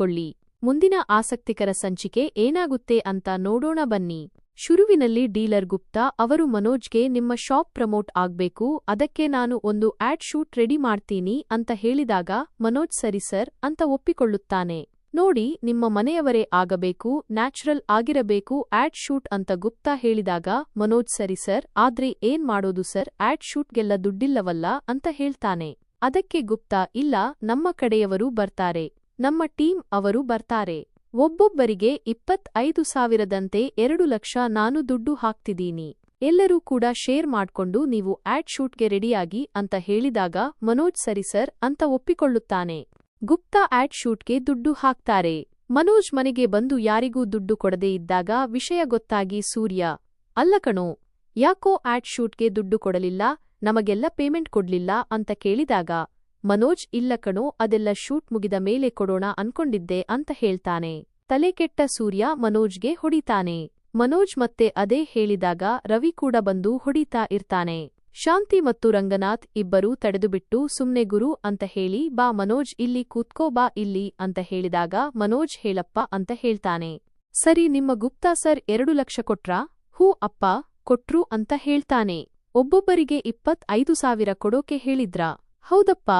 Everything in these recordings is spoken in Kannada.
ಕೊಳ್ಳಿ ಮುಂದಿನ ಆಸಕ್ತಿಕರ ಸಂಚಿಕೆ ಏನಾಗುತ್ತೆ ಅಂತ ನೋಡೋಣ ಬನ್ನಿ. ಶುರುವಿನಲ್ಲಿ ಡೀಲರ್ ಗುಪ್ತಾ ಅವರು ಮನೋಜ್ಗೆ ನಿಮ್ಮ ಶಾಪ್ ಪ್ರಮೋಟ್ ಆಗ್ಬೇಕು, ಅದಕ್ಕೆ ನಾನು ಒಂದು ಆಡ್ ಶೂಟ್ ರೆಡಿ ಮಾಡ್ತೀನಿ ಅಂತ ಹೇಳಿದಾಗ ಮನೋಜ್ ಸರಿ ಸರ್ ಅಂತ ಒಪ್ಪಿಕೊಳ್ಳುತ್ತಾನೆ. ನೋಡಿ, ನಿಮ್ಮ ಮನೆಯವರೇ ಆಗಬೇಕು, ನ್ಯಾಚುರಲ್ ಆಗಿರಬೇಕು, ಆಡ್ ಶೂಟ್ ಅಂತ ಗುಪ್ತಾ ಹೇಳಿದಾಗ ಮನೋಜ್ ಸರಿ ಸರ್, ಆದ್ರೆ ಏನ್ ಮಾಡೋದು ಸರ್, ಆಡ್ ಶೂಟ್ಗೆಲ್ಲ ದುಡ್ಡಿಲ್ಲವಲ್ಲ ಅಂತ ಹೇಳ್ತಾನೆ. ಅದಕ್ಕೆ ಗುಪ್ತಾ, ಇಲ್ಲ, ನಮ್ಮ ಕಡೆಯವರು ಬರ್ತಾರೆ. ನಮ್ಮ ಟೀಮ್ ಅವರು ಬರ್ತಾರೆ. ಒಬ್ಬೊಬ್ಬರಿಗೆ ಇಪ್ಪತ್ತೈದು ಸಾವಿರದಂತೆ ಎರಡು ಲಕ್ಷ ನಾನು ದುಡ್ಡು ಹಾಕ್ತಿದ್ದೀನಿ. ಎಲ್ಲರೂ ಕೂಡ ಶೇರ್ ಮಾಡ್ಕೊಂಡು ನೀವು ಆಡ್ ಶೂಟ್ಗೆ ರೆಡಿಯಾಗಿ ಅಂತ ಹೇಳಿದಾಗ ಮನೋಜ್ ಸರಿ ಸರ್ ಅಂತ ಒಪ್ಪಿಕೊಳ್ಳುತ್ತಾನೆ. ಗುಪ್ತಾ ಆಡ್ ಶೂಟ್ಗೆ ದುಡ್ಡು ಹಾಕ್ತಾರೆ. ಮನೋಜ್ ಮನೆಗೆ ಬಂದು ಯಾರಿಗೂ ದುಡ್ಡು ಕೊಡದೇ ಇದ್ದಾಗ ವಿಷಯ ಗೊತ್ತಾಗಿ ಸೂರ್ಯ, ಅಲ್ಲ ಕಣೋ, ಯಾಕೋ ಆಡ್ ಶೂಟ್ಗೆ ದುಡ್ಡು ಕೊಡಲಿಲ್ಲ, ನಮಗೆಲ್ಲ ಪೇಮೆಂಟ್ ಕೊಡ್ಲಿಲ್ಲ ಅಂತ ಕೇಳಿದಾಗ ಮನೋಜ್, ಇಲ್ಲ ಕಣೋ, ಅದೆಲ್ಲ ಶೂಟ್ ಮುಗಿದ ಮೇಲೆ ಕೊಡೋಣ ಅನ್ಕೊಂಡಿದ್ದೆ ಅಂತ ಹೇಳ್ತಾನೆ. ತಲೆಕೆಟ್ಟ ಸೂರ್ಯ ಮನೋಜ್ಗೆ ಹೊಡಿತಾನೆ. ಮನೋಜ್ ಮತ್ತೆ ಅದೇ ಹೇಳಿದಾಗ ರವಿ ಕೂಡ ಬಂದು ಹೊಡಿತಾ ಇರ್ತಾನೆ. ಶಾಂತಿ ಮತ್ತು ರಂಗನಾಥ್ ಇಬ್ಬರೂ ತಡೆದುಬಿಟ್ಟು, ಸುಮ್ನೆ ಗುರು ಅಂತ ಹೇಳಿ, ಬಾ ಮನೋಜ್, ಇಲ್ಲಿ ಕೂತ್ಕೋ, ಬಾ ಇಲ್ಲಿ ಅಂತ ಹೇಳಿದಾಗ ಮನೋಜ್, ಹೇಳಪ್ಪ ಅಂತ ಹೇಳ್ತಾನೆ. ಸರಿ, ನಿಮ್ಮ ಗುಪ್ತಾ ಸರ್ ಎರಡು ಲಕ್ಷ ಕೊಟ್ರಾ? ಹೂ, ಅಪ್ಪ, ಕೊಟ್ರು ಅಂತ ಹೇಳ್ತಾನೆ. ಒಬ್ಬೊಬ್ಬರಿಗೆ ಇಪ್ಪತ್ತೈದು ಸಾವಿರ ಕೊಡೋಕೆ ಹೇಳಿದ್ರಾ? ಹೌದಪ್ಪ.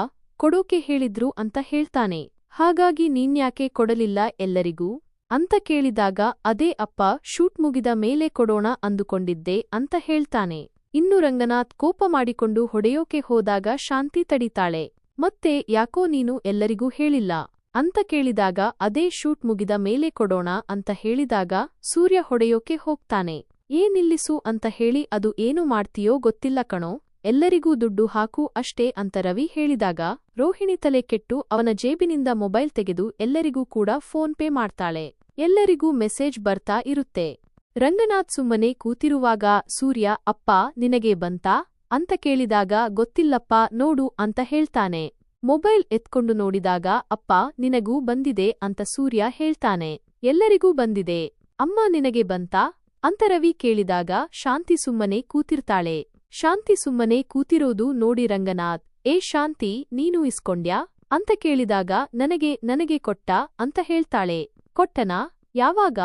ಕೊಡೋಕೆ ಹೇಳಿದ್ರು ಅಂತ ಹೇಳ್ತಾನೆ. ಹಾಗಾಗಿ ನೀನ್ಯಾಕೆ ಕೊಡಲಿಲ್ಲ ಎಲ್ಲರಿಗೂ? ಅಂತ ಕೇಳಿದಾಗ, ಅದೇ ಅಪ್ಪ, ಶೂಟ್ ಮುಗಿದ ಮೇಲೆ ಕೊಡೋಣ ಅಂದುಕೊಂಡಿದ್ದೆ ಅಂತ ಹೇಳ್ತಾನೆ. ಇನ್ನು ರಂಗನಾಥ್ ಕೋಪ ಮಾಡಿಕೊಂಡು ಹೊಡೆಯೋಕೆ ಹೋದಾಗ ಶಾಂತಿ ತಡಿತಾಳೆ. ಮತ್ತೆ ಯಾಕೋ ನೀನು ಎಲ್ಲರಿಗೂ ಹೇಳಿಲ್ಲ? ಅಂತ ಕೇಳಿದಾಗ, ಅದೇ ಶೂಟ್ ಮುಗಿದ ಮೇಲೆ ಕೊಡೋಣ ಅಂತ ಹೇಳಿದಾಗ, ಸೂರ್ಯ ಹೊಡೆಯೋಕೆ ಹೋಗ್ತಾನೆ. ಏನಿಲ್ಲಿಸು ಅಂತ ಹೇಳಿ, ಅದು ಏನು ಮಾಡ್ತೀಯೋ ಗೊತ್ತಿಲ್ಲ ಕಣೋ. ಎಲ್ಲರಿಗೂ ದುಡ್ಡು ಹಾಕು ಅಷ್ಟೇ ಅಂತ ರವಿ ಹೇಳಿದಾಗ ರೋಹಿಣಿ ತಲೆ ಕೆಟ್ಟು ಅವನ ಜೇಬಿನಿಂದ ಮೊಬೈಲ್ ತೆಗೆದು ಎಲ್ಲರಿಗೂ ಕೂಡ ಫೋನ್ ಪೇ ಮಾಡ್ತಾಳೆ. ಎಲ್ಲರಿಗೂ ಮೆಸೇಜ್ ಬರ್ತಾ ಇರುತ್ತೆ. ರಂಗನಾಥ್ ಸುಮ್ಮನೆ ಕೂತಿರುವಾಗ, ಸೂರ್ಯ, ಅಪ್ಪ, ನಿನಗೆ ಬಂತಾ? ಅಂತ ಕೇಳಿದಾಗ, ಗೊತ್ತಿಲ್ಲಪ್ಪ, ನೋಡು ಅಂತ ಹೇಳ್ತಾನೆ. ಮೊಬೈಲ್ ಎತ್ಕೊಂಡು ನೋಡಿದಾಗ, ಅಪ್ಪ, ನಿನಗೂ ಬಂದಿದೆ ಅಂತ ಸೂರ್ಯ ಹೇಳ್ತಾನೆ. ಎಲ್ಲರಿಗೂ ಬಂದಿದೆ. ಅಮ್ಮ ನಿನಗೆ ಬಂತಾ? ಅಂತ ರವಿ ಕೇಳಿದಾಗ, ಶಾಂತಿ ಸುಮ್ಮನೆ ಕೂತಿರ್ತಾಳೆ. ಶಾಂತಿ ಸುಮ್ಮನೆ ಕೂತಿರೋದು ನೋಡಿ ರಂಗನಾಥ್, ಏ ಶಾಂತಿ, ನೀನು ಇಸ್ಕೊಂಡ್ಯಾ? ಅಂತ ಕೇಳಿದಾಗ, ನನಗೆ ನನಗೆ ಕೊಟ್ಟ? ಅಂತ ಹೇಳ್ತಾಳೆ. ಕೊಟ್ಟನಾ? ಯಾವಾಗ?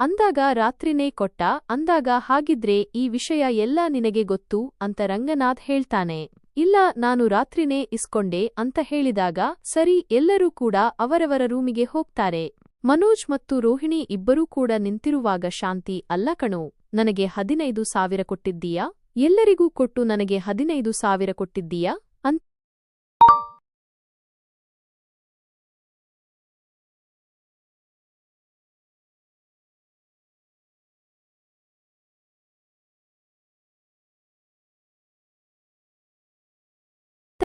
ಅಂದಾಗ ರಾತ್ರಿನೇ ಕೊಟ್ಟ, ಅಂದಾಗ ಹಾಗಿದ್ರೆ ಈ ವಿಷಯ ಎಲ್ಲ ನಿನಗೆ ಗೊತ್ತು? ಅಂತ ರಂಗನಾಥ್ ಹೇಳ್ತಾನೆ. ಇಲ್ಲ, ನಾನು ರಾತ್ರಿನೇ ಇಸ್ಕೊಂಡೆ, ಅಂತ ಹೇಳಿದಾಗ, ಸರಿ, ಎಲ್ಲರೂ ಕೂಡ ಅವರವರ ರೂಮಿಗೆ ಹೋಗ್ತಾರೆ. ಮನೋಜ್ ಮತ್ತು ರೋಹಿಣಿ ಇಬ್ಬರೂ ಕೂಡ ನಿಂತಿರುವಾಗ ಶಾಂತಿ, ಅಲ್ಲ ಕಣೋ, ನನಗೆ ಹದಿನೈದು ಸಾವಿರ ಕೊಟ್ಟಿದ್ದೀಯಾ? ಎಲ್ಲರಿಗೂ ಕೊಟ್ಟು ನನಗೆ ಹದಿನೈದು ಸಾವಿರ ಕೊಟ್ಟಿದ್ದೀಯಾ? ಅಂತ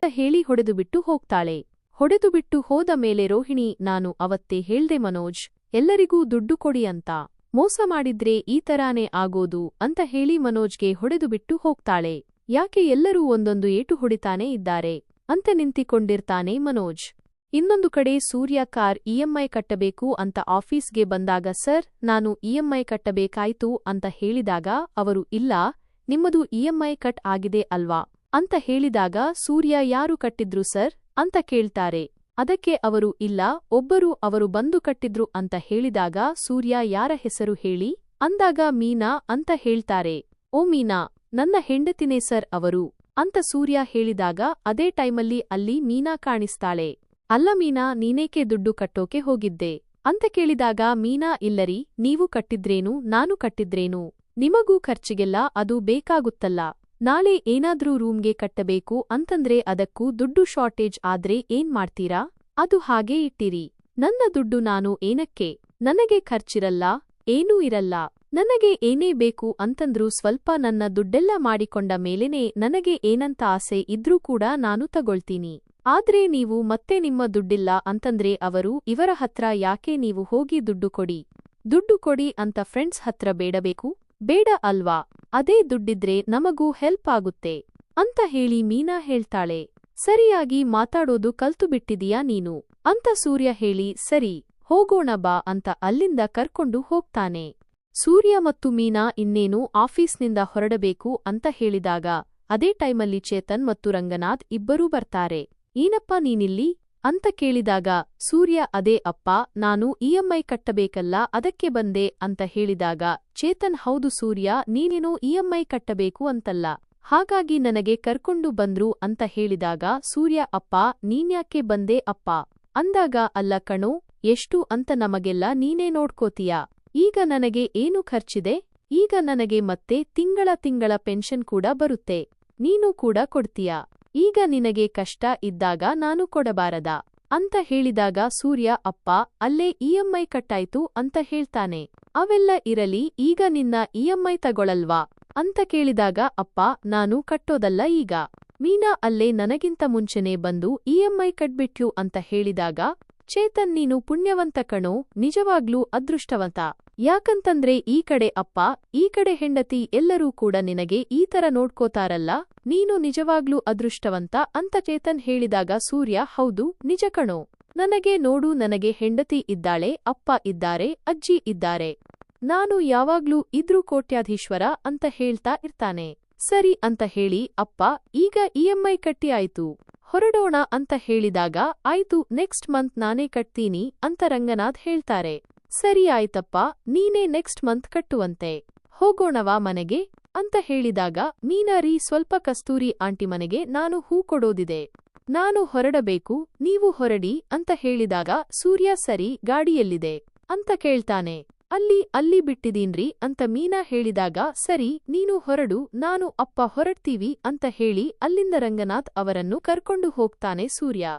ಹೇಳಿ ಹೊಡೆದುಬಿಟ್ಟು ಹೋಗ್ತಾಳೆ. ಹೊಡೆದುಬಿಟ್ಟು ಹೋದ ಮೇಲೆ ರೋಹಿಣಿ, ನಾನು ಅವತ್ತೇ ಹೇಳ್ದೆ ಮನೋಜ್, ಎಲ್ಲರಿಗೂ ದುಡ್ಡು ಕೊಡಿ ಅಂತ. ಮೋಸ ಮಾಡಿದ್ರೆ ಈ ತರಾನೇ ಆಗೋದು ಅಂತ ಹೇಳಿ ಮನೋಜ್ಗೆ ಹೊಡೆದುಬಿಟ್ಟು ಹೋಗ್ತಾಳೆ. ಯಾಕೆ ಎಲ್ಲರೂ ಒಂದೊಂದು ಏಟು ಹೊಡಿತಾನೇ ಇದ್ದಾರೆ? ಅಂತ ನಿಂತಿಕೊಂಡಿರ್ತಾನೆ ಮನೋಜ್. ಇನ್ನೊಂದು ಕಡೆ ಸೂರ್ಯ ಕಾರ್ ಇಎಂಐ ಕಟ್ಟಬೇಕು ಅಂತ ಆಫೀಸ್ಗೆ ಬಂದಾಗ, ಸರ್, ನಾನು ಇಎಂಐ ಕಟ್ಟಬೇಕಾಯ್ತು ಅಂತ ಹೇಳಿದಾಗ, ಅವರು, ಇಲ್ಲ, ನಿಮ್ಮದು ಇಎಂಐ ಕಟ್ ಆಗಿದೆ ಅಲ್ವಾ ಅಂತ ಹೇಳಿದಾಗ, ಸೂರ್ಯ ಯಾರು ಕಟ್ಟಿದ್ರು, ಸರ್ ಅಂತ ಕೇಳ್ತಾರೆ. ಅದಕ್ಕೆ ಅವರು, ಇಲ್ಲ, ಒಬ್ಬರು ಅವರು ಬಂದು ಕಟ್ಟಿದ್ರು ಅಂತ ಹೇಳಿದಾಗ ಸೂರ್ಯ ಯಾರ ಹೆಸರು ಹೇಳಿ, ಅಂದಾಗ ಮೀನಾ ಅಂತ ಹೇಳ್ತಾರೆ. ಓ ಮೀನಾ, ನನ್ನ ಹೆಂಡತಿನೇ ಸರ್ ಅವರು, ಅಂತ ಸೂರ್ಯ ಹೇಳಿದಾಗ ಅದೇ ಟೈಮಲ್ಲಿ ಅಲ್ಲಿ ಮೀನಾ ಕಾಣಿಸ್ತಾಳೆ. ಅಲ್ಲ ಮೀನಾ, ನೀನೇಕೆ ದುಡ್ಡು ಕಟ್ಟೋಕೆ ಹೋಗಿದ್ದೆ? ಅಂತ ಕೇಳಿದಾಗ ಮೀನಾ, ಇಲ್ಲರಿ, ನೀವು ಕಟ್ಟಿದ್ರೇನು, ನಾನು ಕಟ್ಟಿದ್ರೇನು? ನಿಮಗೂ ಖರ್ಚಿಗೆಲ್ಲ ಅದು ಬೇಕಾಗುತ್ತಲ್ಲ. ನಾಳೆ ಏನಾದ್ರೂ ರೂಮ್ಗೆ ಕಟ್ಟಬೇಕು ಅಂತಂದ್ರೆ ಅದಕ್ಕೂ ದುಡ್ಡು ಶಾರ್ಟೇಜ್ ಆದ್ರೆ ಏನ್ ಮಾಡ್ತೀರಾ? ಅದು ಹಾಗೇ ಇಟ್ಟಿರಿ. ನನ್ನ ದುಡ್ಡು ನಾನು ಏನಕ್ಕೆ? ನನಗೆ ಖರ್ಚಿರಲ್ಲ? ಏನೂ ಇರಲ್ಲ. ನನಗೆ ಏನೇ ಬೇಕು ಅಂತಂದ್ರೂ ಸ್ವಲ್ಪ ನನ್ನ ದುಡ್ಡೆಲ್ಲ ಮಾಡಿಕೊಂಡ ಮೇಲೇನೆ ನನಗೆ ಏನಂತ ಆಸೆ ಇದ್ರೂ ಕೂಡ ನಾನು ತಗೊಳ್ತೀನಿ. ಆದ್ರೆ ನೀವು ಮತ್ತೆ ನಿಮ್ಮ ದುಡ್ಡಿಲ್ಲ ಅಂತಂದ್ರೆ ಅವರು ಇವರ ಹತ್ರ ಯಾಕೆ ನೀವು ಹೋಗಿ ದುಡ್ಡು ಕೊಡಿ? ದುಡ್ಡು ಕೊಡಿ ಅಂತ ಫ್ರೆಂಡ್ಸ್ ಹತ್ರ ಬೇಡಬೇಕು? ಬೇಡ ಅಲ್ವಾ? ಅದೇ ದುಡ್ಡಿದ್ರೆ ನಮಗೂ ಹೆಲ್ಪ್ ಆಗುತ್ತೆ ಅಂತ ಹೇಳಿ ಮೀನಾ ಹೇಳ್ತಾಳೆ. ಸರಿಯಾಗಿ ಮಾತಾಡೋದು ಕಲ್ತು ಬಿಟ್ಟಿದೀಯಾ ನೀನು? ಅಂತ ಸೂರ್ಯ ಹೇಳಿ, ಸರಿ, ಹೋಗೋಣ ಬಾ ಅಂತ ಅಲ್ಲಿಂದ ಕರ್ಕೊಂಡು ಹೋಗ್ತಾನೆ. ಸೂರ್ಯ ಮತ್ತು ಮೀನಾ ಇನ್ನೇನು ಆಫೀಸ್ನಿಂದ ಹೊರಡಬೇಕು ಅಂತ ಹೇಳಿದಾಗ, ಅದೇ ಟೈಮಲ್ಲಿ ಚೇತನ್ ಮತ್ತು ರಂಗನಾಥ್ ಇಬ್ಬರೂ ಬರ್ತಾರೆ. ಏನಪ್ಪ ನೀನಿಲ್ಲಿ? ಅಂತ ಕೇಳಿದಾಗ, ಸೂರ್ಯ, ಅದೇ ಅಪ್ಪ, ನಾನು ಇಎಂಐ ಕಟ್ಟಬೇಕಲ್ಲ, ಅದಕ್ಕೆ ಬಂದೆ ಅಂತ ಹೇಳಿದಾಗ, ಚೇತನ್, ಹೌದು ಸೂರ್ಯ, ನೀನೇನೋ ಇಎಂಐ ಕಟ್ಟಬೇಕು ಅಂತಲ್ಲ. ಹಾಗಾಗಿ ನನಗೆ ಕರ್ಕೊಂಡು ಬಂದ್ರು ಅಂತ ಹೇಳಿದಾಗ, ಸೂರ್ಯ, ಅಪ್ಪ, ನೀನ್ಯಾಕೆ ಬಂದೆ ಅಪ್ಪ? ಅಂದಾಗ, ಅಲ್ಲ ಕಣೋ, ಎಷ್ಟು ಅಂತ ನಮಗೆಲ್ಲ ನೀನೇ ನೋಡ್ಕೋತೀಯ. ಈಗ ನನಗೆ ಏನು ಖರ್ಚಿದೆ? ಈಗ ನನಗೆ ಮತ್ತೆ ತಿಂಗಳ ತಿಂಗಳ ಪೆನ್ಷನ್ ಕೂಡ ಬರುತ್ತೆ. ನೀನು ಕೂಡ ಕೊಡ್ತೀಯ. ಈಗ ನಿನಗೆ ಕಷ್ಟ ಇದ್ದಾಗ ನಾನು ಕೊಡಬಾರದ? ಅಂತ ಹೇಳಿದಾಗ ಸೂರ್ಯ, ಅಪ್ಪ, ಅಲ್ಲೇ ಇಎಂಐ ಕಟ್ಟಾಯ್ತು ಅಂತ ಹೇಳ್ತಾನೆ. ಅವೆಲ್ಲ ಇರಲಿ, ಈಗ ನಿನ್ನ ಇಎಂಐ ತಗೊಳಲ್ವಾ? ಅಂತ ಕೇಳಿದಾಗ, ಅಪ್ಪ, ನಾನು ಕಟ್ಟೋದಲ್ಲ ಈಗ. ಮೀನಾ ಅಲ್ಲೇ ನನಗಿಂತ ಮುಂಚೆನೇ ಬಂದು ಇಎಂಐ ಕಟ್ಬಿಟ್ಲು ಅಂತ ಹೇಳಿದಾಗ ಚೇತನ್ ನೀನು ಪುಣ್ಯವಂತ ಕಣೋ, ನಿಜವಾಗ್ಲೂ ಅದೃಷ್ಟವಂತ. ಯಾಕಂತಂದ್ರೆ ಈ ಕಡೆ ಅಪ್ಪ, ಈ ಕಡೆ ಹೆಂಡತಿ ಎಲ್ಲರೂ ಕೂಡ ನಿನಗೆ ಈ ತರ ನೋಡ್ಕೋತಾರಲ್ಲ, ನೀನು ನಿಜವಾಗ್ಲೂ ಅದೃಷ್ಟವಂತ ಅಂತ ಚೇತನ್ ಹೇಳಿದಾಗ ಸೂರ್ಯ, ಹೌದು, ನಿಜ ಕಣೋ. ನನಗೆ ನೋಡು, ನನಗೆ ಹೆಂಡತಿ ಇದ್ದಾಳೆ, ಅಪ್ಪ ಇದ್ದಾರೆ, ಅಜ್ಜಿ ಇದ್ದಾರೆ. ನಾನು ಯಾವಾಗ್ಲೂ ಇದ್ರೂ ಕೋಟ್ಯಾಧೀಶ್ವರ ಅಂತ ಹೇಳ್ತಾ ಇರ್ತಾನೆ. ಸರಿ ಅಂತ ಹೇಳಿ, ಅಪ್ಪ, ಈಗ ಇಎಂಐ ಕಟ್ಟಿಯಾಯಿತು ಹೊರಡೋಣ ಅಂತ ಹೇಳಿದಾಗ, ಆಯ್ತು ನೆಕ್ಸ್ಟ್ ಮಂತ್ ನಾನೇ ಕಟ್ತೀನಿ ಅಂತ ರಂಗನಾಥ್ ಹೇಳ್ತಾರೆ. ಸರಿ ಆಯ್ತಪ್ಪ, ನೀನೇ ನೆಕ್ಸ್ಟ್ ಮಂತ್ ಕಟ್ಟುವಂತೆ. ಹೋಗೋಣವಾ ಮನೆಗೆ? ಅಂತ ಹೇಳಿದಾಗ, ಮೀನಾರಿ, ಸ್ವಲ್ಪ ಕಸ್ತೂರಿ ಆಂಟಿ ಮನೆಗೆ ನಾನು ಹೂ ಕೊಡೋದಿದೆ. ನಾನು ಹೊರಡಬೇಕು, ನೀವು ಹೊರಡಿ ಅಂತ ಹೇಳಿದಾಗ, ಸೂರ್ಯ ಸರಿ ಗಾಡಿಯಲ್ಲಿದೆ ಅಂತ ಕೇಳ್ತಾನೆ. ಅಲ್ಲಿ ಅಲ್ಲಿ ಬಿಟ್ಟಿದೀನ್ರಿ ಅಂತ ಮೀನಾ ಹೇಳಿದಾಗ, ಸರಿ, ನೀನು ಹೊರಡು, ನಾನು ಅಪ್ಪ ಹೊರಡ್ತೀವಿ ಅಂತ ಹೇಳಿ ಅಲ್ಲಿಂದ ರಂಗನಾಥ್ ಅವರನ್ನು ಕರ್ಕೊಂಡು ಹೋಗ್ತಾನೆ ಸೂರ್ಯ.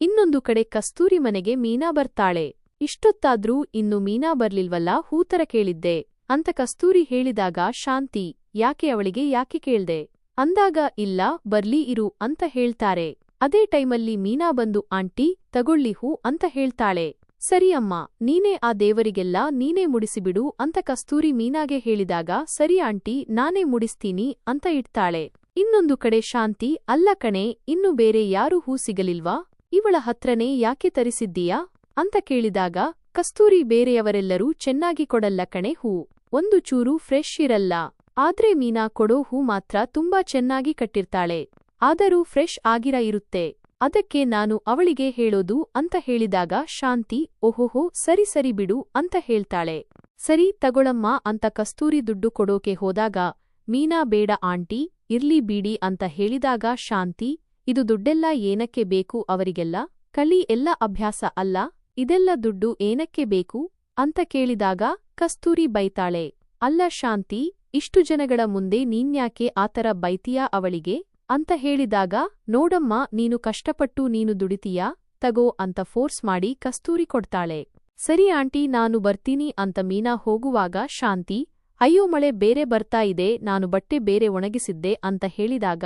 ಇನ್ನೊಂದು ಕಡೆ ಕಸ್ತೂರಿ ಮನೆಗೆ ಮೀನಾ ಬರ್ತಾಳೆ. ಇಷ್ಟೊತ್ತಾದ್ರೂ ಇನ್ನು ಮೀನಾ ಬರ್ಲಿಲ್ವಲ್ಲ ಹೂತರ ಕೇಳಿದ್ದೆ. ಅಂತ ಕಸ್ತೂರಿ ಹೇಳಿದಾಗ, ಶಾಂತಿ, ಯಾಕೆ ಅವಳಿಗೆ ಯಾಕೆ ಕೇಳ್ದೆ? ಅಂದಾಗ, ಇಲ್ಲ, ಬರ್ಲಿ ಇರು ಅಂತ ಹೇಳ್ತಾರೆ. ಅದೇ ಟೈಮಲ್ಲಿ ಮೀನಾ ಬಂದು, ಆಂಟಿ, ತಗೊಳ್ಳಿ ಹೂ ಅಂತ ಹೇಳ್ತಾಳೆ. ಸರಿ ಅಮ್ಮ, ನೀನೇ ಆ ದೇವರಿಗೆಲ್ಲ ನೀನೇ ಮುಡಿಸಿಬಿಡು ಅಂತ ಕಸ್ತೂರಿ ಮೀನಾಗೆ ಹೇಳಿದಾಗ, ಸರಿ ಆಂಟಿ, ನಾನೇ ಮುಡಿಸ್ತೀನಿ ಅಂತ ಇಡ್ತಾಳೆ. ಇನ್ನೊಂದು ಕಡೆ ಶಾಂತಿ, ಅಲ್ಲ ಕಣೆ, ಇನ್ನು ಬೇರೆ ಯಾರೂ ಹೂ ಸಿಗಲಿಲ್ವಾ? ಇವಳ ಹತ್ರನೇ ಯಾಕೆ ತರಿಸಿದ್ದೀಯಾ? ಅಂತ ಕೇಳಿದಾಗ, ಕಸ್ತೂರಿ ಬೇರೆಯವರೆಲ್ಲರೂ ಚೆನ್ನಾಗಿ ಕೊಡಲ್ಲ ಕಣೆ ಹೂ, ಒಂದು ಚೂರು ಫ್ರೆಶ್ ಇರಲ್ಲ. ಆದ್ರೆ ಮೀನಾ ಕೊಡೋ ಹೂ ಮಾತ್ರ ತುಂಬಾ ಚೆನ್ನಾಗಿ ಕಟ್ಟಿರ್ತಾಳೆ. ಆದರೂ ಫ್ರೆಶ್ ಆಗಿರ ಇರುತ್ತೆ. ಅದಕ್ಕೆ ನಾನು ಅವಳಿಗೆ ಹೇಳೋದು ಅಂತ ಹೇಳಿದಾಗ ಶಾಂತಿ, ಓಹೋಹೋ, ಸರಿ ಸರಿ ಬಿಡು ಅಂತ ಹೇಳ್ತಾಳೆ. ಸರಿ ತಗೊಳಮ್ಮ ಅಂತ ಕಸ್ತೂರಿ ದುಡ್ಡು ಕೊಡೋಕೆ ಹೋದಾಗ, ಮೀನಾ ಬೇಡ ಆಂಟಿ, ಇರ್ಲಿ ಬೀಡಿ ಅಂತ ಹೇಳಿದಾಗ ಶಾಂತಿ, ಇದು ದುಡ್ಡೆಲ್ಲ ಏನಕ್ಕೆ ಬೇಕು ಅವರಿಗೆಲ್ಲ? ಕಳಿ ಎಲ್ಲ ಅಭ್ಯಾಸ ಅಲ್ಲ, ಇದೆಲ್ಲ ದುಡ್ಡು ಏನಕ್ಕೆ ಬೇಕು? ಅಂತ ಕೇಳಿದಾಗ ಕಸ್ತೂರಿ ಬೈತಾಳೆ. ಅಲ್ಲ ಶಾಂತಿ, ಇಷ್ಟು ಜನಗಳ ಮುಂದೆ ನೀನ್ಯಾಕೆ ಆತರ ಬೈತೀಯಾ ಅವಳಿಗೆ? ಅಂತ ಹೇಳಿದಾಗ, ನೋಡಮ್ಮ, ನೀನು ಕಷ್ಟಪಟ್ಟು ನೀನು ದುಡಿತೀಯಾ? ತಗೋ ಅಂತ ಫೋರ್ಸ್ ಮಾಡಿ ಕಸ್ತೂರಿ ಕೊಡ್ತಾಳೆ. ಸರಿ ಆಂಟಿ, ನಾನು ಬರ್ತೀನಿ ಅಂತ ಮೀನಾ ಹೋಗುವಾಗ ಶಾಂತಿ, ಅಯ್ಯೋ ಮಳೆ ಬೇರೆ ಬರ್ತಾ ಇದೆ, ನಾನು ಬಟ್ಟೆ ಬೇರೆ ಒಣಗಿಸಿದ್ದೆ ಅಂತ ಹೇಳಿದಾಗ,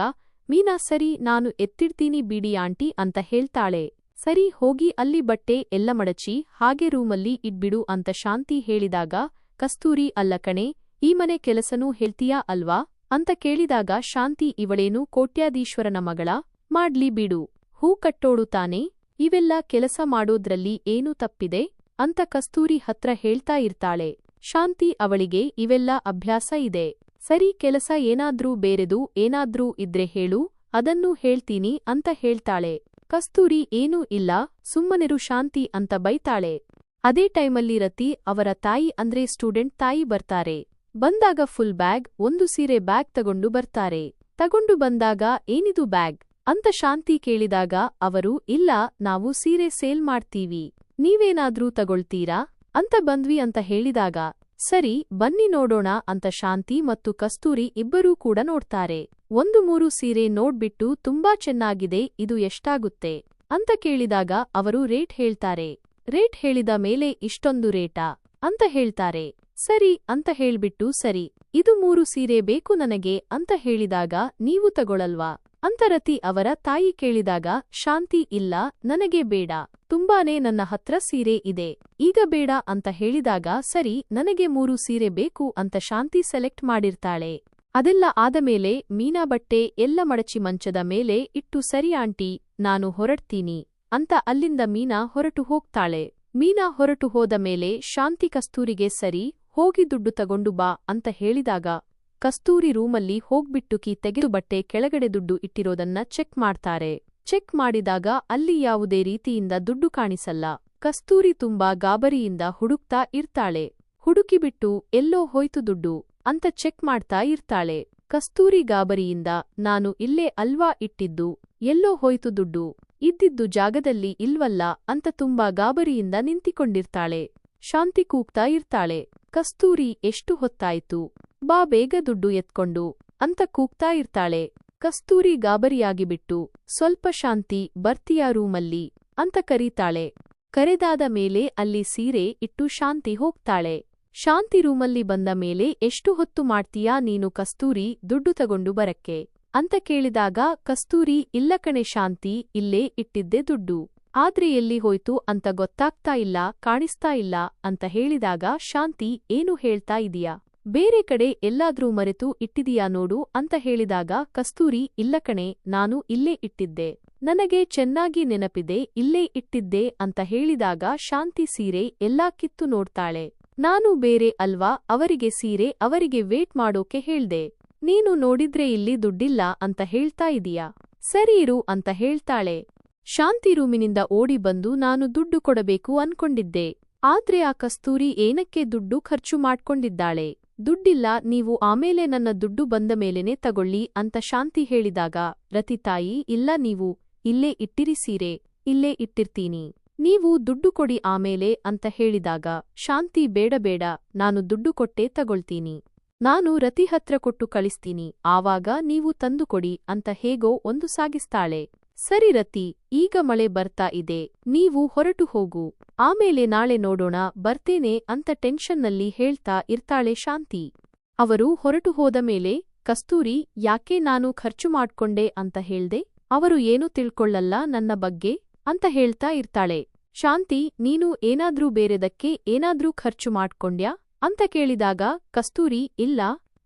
ಮೀನಾ ಸರಿ, ನಾನು ಎತ್ತಿಡ್ತೀನಿ ಬಿಡಿ ಆಂಟಿ ಅಂತ ಹೇಳ್ತಾಳೆ. ಸರಿ, ಹೋಗಿ ಅಲ್ಲಿ ಬಟ್ಟೆ ಎಲ್ಲ ಮಡಚಿ, ಹಾಗೆ ರೂಮಲ್ಲಿ ಇಡ್ಬಿಡು ಅಂತ ಶಾಂತಿ ಹೇಳಿದಾಗ, ಕಸ್ತೂರಿ ಅಲ್ಲ ಕಣೆ, ಈ ಮನೆ ಕೆಲಸನೂ ಹೇಳ್ತೀಯಾ ಅಲ್ವಾ? ಅಂತ ಕೇಳಿದಾಗ ಶಾಂತಿ ಇವಳೇನು ಕೋಟ್ಯಾಧೀಶ್ವರನ ಮಗಳ? ಮಾಡ್ಲಿ ಬಿಡು. ಹೂ ಕಟ್ಟೋಡು ತಾನೆ. ಇವೆಲ್ಲ ಕೆಲಸ ಮಾಡೋದ್ರಲ್ಲಿ ಏನು ತಪ್ಪಿದೆ? ಅಂತ ಕಸ್ತೂರಿ ಹತ್ರ ಹೇಳ್ತಾ ಇರ್ತಾಳೆ. ಶಾಂತಿ ಅವಳಿಗೆ ಇವೆಲ್ಲ ಅಭ್ಯಾಸ ಇದೆ. ಸರಿ ಕೆಲಸ ಏನಾದ್ರೂ ಬೇರೆದು ಏನಾದ್ರೂ ಇದ್ರೆ ಹೇಳು, ಅದನ್ನೂ ಹೇಳ್ತೀನಿ ಅಂತ ಹೇಳ್ತಾಳೆ. ಕಸ್ತೂರಿ ಏನೂ ಇಲ್ಲ, ಸುಮ್ಮನಿರು ಶಾಂತಿ ಅಂತ ಬೈತಾಳೆ. ಅದೇ ಟೈಮಲ್ಲಿ ರತಿ ಅವರ ತಾಯಿ ಅಂದ್ರೆ ಸ್ಟೂಡೆಂಟ್ ತಾಯಿ ಬರ್ತಾರೆ. ಬಂದಾಗ ಫುಲ್ ಬ್ಯಾಗ್, ಒಂದು ಸೀರೆ ಬ್ಯಾಗ್ ತಗೊಂಡು ಬರ್ತಾರೆ. ತಗೊಂಡು ಬಂದಾಗ ಏನಿದು ಬ್ಯಾಗ್? ಅಂತ ಶಾಂತಿ ಕೇಳಿದಾಗ ಅವರು, ಇಲ್ಲ, ನಾವು ಸೀರೆ ಸೇಲ್ ಮಾಡ್ತೀವಿ. ನೀವೇನಾದ್ರೂ ತಗೊಳ್ತೀರಾ? ಅಂತ ಬಂದ್ವಿ ಅಂತ ಹೇಳಿದಾಗ, ಸರಿ, ಬನ್ನಿ ನೋಡೋಣ ಅಂತ ಶಾಂತಿ ಮತ್ತು ಕಸ್ತೂರಿ ಇಬ್ಬರೂ ಕೂಡ ನೋಡ್ತಾರೆ. ಒಂದು ಮೂರು ಸೀರೆ ನೋಡ್ಬಿಟ್ಟು ತುಂಬಾ ಚೆನ್ನಾಗಿದೆ, ಇದು ಎಷ್ಟಾಗುತ್ತೆ? ಅಂತ ಕೇಳಿದಾಗ ಅವರು ರೇಟ್ ಹೇಳ್ತಾರೆ. ರೇಟ್ ಹೇಳಿದ ಮೇಲೆ ಇಷ್ಟೊಂದು ರೇಟಾ? ಅಂತ ಹೇಳ್ತಾರೆ. ಸರಿ ಅಂತ ಹೇಳ್ಬಿಟ್ಟು ಸರಿ, ಇದು ಮೂರು ಸೀರೆ ಬೇಕು ನನಗೆ ಅಂತ ಹೇಳಿದಾಗ ನೀವು ತಗೊಳಲ್ವಾ? ಅಂತರತಿ ಅವರ ತಾಯಿ ಕೇಳಿದಾಗ, ಶಾಂತಿ ಇಲ್ಲ, ನನಗೆ ಬೇಡ, ತುಂಬಾನೇ ನನ್ನ ಹತ್ರ ಸೀರೆ ಇದೆ, ಈಗ ಬೇಡ ಅಂತ ಹೇಳಿದಾಗ, ಸರಿ, ನನಗೆ ಮೂರು ಸೀರೆ ಬೇಕು ಅಂತ ಶಾಂತಿ ಸೆಲೆಕ್ಟ್ ಮಾಡಿರ್ತಾಳೆ. ಅದೆಲ್ಲ ಆದಮೇಲೆ ಮೀನಾ ಬಟ್ಟೆ ಎಲ್ಲ ಮಡಚಿ ಮಂಚದ ಮೇಲೆ ಇಟ್ಟು, ಸರಿ ಆಂಟಿ, ನಾನು ಹೊರಡ್ತೀನಿ, ಅಂತ ಅಲ್ಲಿಂದ ಮೀನಾ ಹೊರಟು ಹೋಗ್ತಾಳೆ. ಮೀನಾ ಹೊರಟು ಹೋದ ಮೇಲೆ ಶಾಂತಿ ಕಸ್ತೂರಿಗೆ ಸರಿ ಹೋಗಿ ದುಡ್ಡು ತಗೊಂಡು ಬಾ ಅಂತ ಹೇಳಿದಾಗ ಕಸ್ತೂರಿ ರೂಮಲ್ಲಿ ಹೋಗ್ಬಿಟ್ಟುಕಿ ತೆಗೆದು ಬಟ್ಟೆ ಕೆಳಗಡೆ ದುಡ್ಡು ಇಟ್ಟಿರೋದನ್ನ ಚೆಕ್ ಮಾಡ್ತಾರೆ. ಚೆಕ್ ಮಾಡಿದಾಗ ಅಲ್ಲಿ ಯಾವುದೇ ರೀತಿಯಿಂದ ದುಡ್ಡು ಕಾಣಿಸಲ್ಲ. ಕಸ್ತೂರಿ ತುಂಬಾ ಗಾಬರಿಯಿಂದ ಹುಡುಕ್ತಾ ಇರ್ತಾಳೆ. ಹುಡುಕಿಬಿಟ್ಟು ಎಲ್ಲೋ ಹೋಯ್ತು ದುಡ್ಡು ಅಂತ ಚೆಕ್ ಮಾಡ್ತಾ ಇರ್ತಾಳೆ. ಕಸ್ತೂರಿ ಗಾಬರಿಯಿಂದ ನಾನು ಇಲ್ಲೇ ಅಲ್ವಾ ಇಟ್ಟಿದ್ದು? ಎಲ್ಲೋ ಹೋಯ್ತು ದುಡ್ಡು? ಇದ್ದಿದ್ದು ಜಾಗದಲ್ಲಿ ಇಲ್ವಲ್ಲ ಅಂತ ತುಂಬಾ ಗಾಬರಿಯಿಂದ ನಿಂತಿಕೊಂಡಿರ್ತಾಳೆ. ಶಾಂತಿ ಕೂಗ್ತಾ ಇರ್ತಾಳೆ. ಕಸ್ತೂರಿ ಎಷ್ಟು ಹೊತ್ತಾಯ್ತು? ಬಾ ಬೇಗ ದುಡ್ಡು ಎತ್ಕೊಂಡು, ಅಂತ ಕೂಗ್ತಾ ಇರ್ತಾಳೆ. ಕಸ್ತೂರಿ ಗಾಬರಿಯಾಗಿಬಿಟ್ಟು, ಸ್ವಲ್ಪ ಶಾಂತಿ ಬರ್ತೀಯಾ ರೂಮಲ್ಲಿ? ಅಂತ ಕರೀತಾಳೆ. ಕರೆದಾದ ಮೇಲೆ ಅಲ್ಲಿ ಸೀರೆ ಇಟ್ಟು ಶಾಂತಿ ಹೋಗ್ತಾಳೆ. ಶಾಂತಿ ರೂಮಲ್ಲಿ ಬಂದ ಮೇಲೆ ಎಷ್ಟು ಹೊತ್ತು ಮಾಡ್ತೀಯಾ ನೀನು ಕಸ್ತೂರಿ ದುಡ್ಡು ತಗೊಂಡು ಬರಕ್ಕೆ? ಅಂತ ಕೇಳಿದಾಗ ಕಸ್ತೂರಿ ಇಲ್ಲ ಕಣೆ ಶಾಂತಿ ಇಲ್ಲೇ ಇಟ್ಟಿದ್ದೆ ದುಡ್ಡು. ಆದ್ರೆ ಎಲ್ಲಿ ಹೋಯ್ತು ಅಂತ ಗೊತ್ತಾಗ್ತಾ ಇಲ್ಲ, ಕಾಣಿಸ್ತಾ ಇಲ್ಲ ಅಂತ ಹೇಳಿದಾಗ, ಶಾಂತಿ, ಏನು ಹೇಳ್ತಾ ಇದೀಯಾ? ಬೇರೆ ಕಡೆ ಎಲ್ಲಾದ್ರೂ ಮರೆತು ಇಟ್ಟಿದೀಯಾ ನೋಡು ಅಂತ ಹೇಳಿದಾಗ, ಕಸ್ತೂರಿ, ಇಲ್ಲ ಕಣೆ, ನಾನು ಇಲ್ಲೇ ಇಟ್ಟಿದ್ದೆ. ನನಗೆ ಚೆನ್ನಾಗಿ ನೆನಪಿದೆ, ಇಲ್ಲೇ ಇಟ್ಟಿದ್ದೆ ಅಂತ ಹೇಳಿದಾಗ, ಶಾಂತಿ ಸೀರೆ ಎಲ್ಲಾ ಕಿತ್ತು ನೋಡ್ತಾಳೆ. ನಾನು ಬೇರೆ ಅಲ್ವಾ? ಅವರಿಗೆ ಸೀರೆ, ಅವರಿಗೆ ವೇಟ್ ಮಾಡೋಕೆ ಹೇಳ್ದೆ. ನೀನು ನೋಡಿದ್ರೆ ಇಲ್ಲಿ ದುಡ್ಡಿಲ್ಲ ಅಂತ ಹೇಳ್ತಾ ಇದೀಯಾ? ಸರಿ ಇರು ಅಂತ ಹೇಳ್ತಾಳೆ. ಶಾಂತಿ ರೂಮಿನಿಂದ ಓಡಿ ಬಂದು ನಾನು ದುಡ್ಡು ಕೊಡಬೇಕು ಅನ್ಕೊಂಡಿದ್ದೆ. ಆದ್ರೆ ಆ ಕಸ್ತೂರಿ ಏನಕ್ಕೆ ದುಡ್ಡು ಖರ್ಚು ಮಾಡ್ಕೊಂಡಿದ್ದಾಳೆ? ದುಡ್ಡಿಲ್ಲ, ನೀವು ಆಮೇಲೆ ನನ್ನ ದುಡ್ಡು ಬಂದ ಮೇಲೆನೆ ತಗೊಳ್ಳಿ ಅಂತ ಶಾಂತಿ ಹೇಳಿದಾಗ ರತಿತಾಯಿ ಇಲ್ಲ ನೀವು, ಇಲ್ಲೇ ಇಟ್ಟಿರಿ ಸೀರೆ, ಇಲ್ಲೇ ಇಟ್ಟಿರ್ತೀನಿ. ನೀವು ದುಡ್ಡು ಕೊಡಿ ಆಮೇಲೆ ಅಂತ ಹೇಳಿದಾಗ, ಶಾಂತಿ ಬೇಡಬೇಡ ಬೇಡ, ನಾನು ದುಡ್ಡು ಕೊಟ್ಟೆ ತಗೊಳ್ತೀನಿ. ನಾನು ರತಿ ಹತ್ರ ಕೊಟ್ಟು ಕಳಿಸ್ತೀನಿ, ಆವಾಗ ನೀವು ತಂದುಕೊಡಿ ಅಂತ ಹೇಗೋ ಒಂದು ಸಾಗಿಸ್ತಾಳೆ. ಸರಿ ರತಿ, ಈಗ ಮಳೆ ಬರ್ತಾ ಇದೆ, ನೀವು ಹೊರಟು ಹೋಗು. ಆಮೇಲೆ ನಾಳೆ ನೋಡೋಣ, ಬರ್ತೇನೆ ಅಂತ ಟೆನ್ಷನ್ನಲ್ಲಿ ಹೇಳ್ತಾ ಇರ್ತಾಳೆ ಶಾಂತಿ. ಅವರು ಹೊರಟು ಹೋದ ಮೇಲೆ, ಕಸ್ತೂರಿ, ಯಾಕೆ ನಾನು ಖರ್ಚು ಮಾಡ್ಕೊಂಡೆ ಅಂತ ಹೇಳ್ದೆ? ಅವರು ಏನೂ ತಿಳ್ಕೊಳ್ಳಲ್ಲ ನನ್ನ ಬಗ್ಗೆ ಅಂತ ಹೇಳ್ತಾ ಇರ್ತಾಳೆ. ಶಾಂತಿ, ನೀನು ಏನಾದ್ರೂ ಬೇರೆದಕ್ಕೆ ಏನಾದ್ರೂ ಖರ್ಚು ಮಾಡ್ಕೊಂಡ್ಯಾ? ಅಂತ ಕೇಳಿದಾಗ, ಕಸ್ತೂರಿ, ಇಲ್ಲ,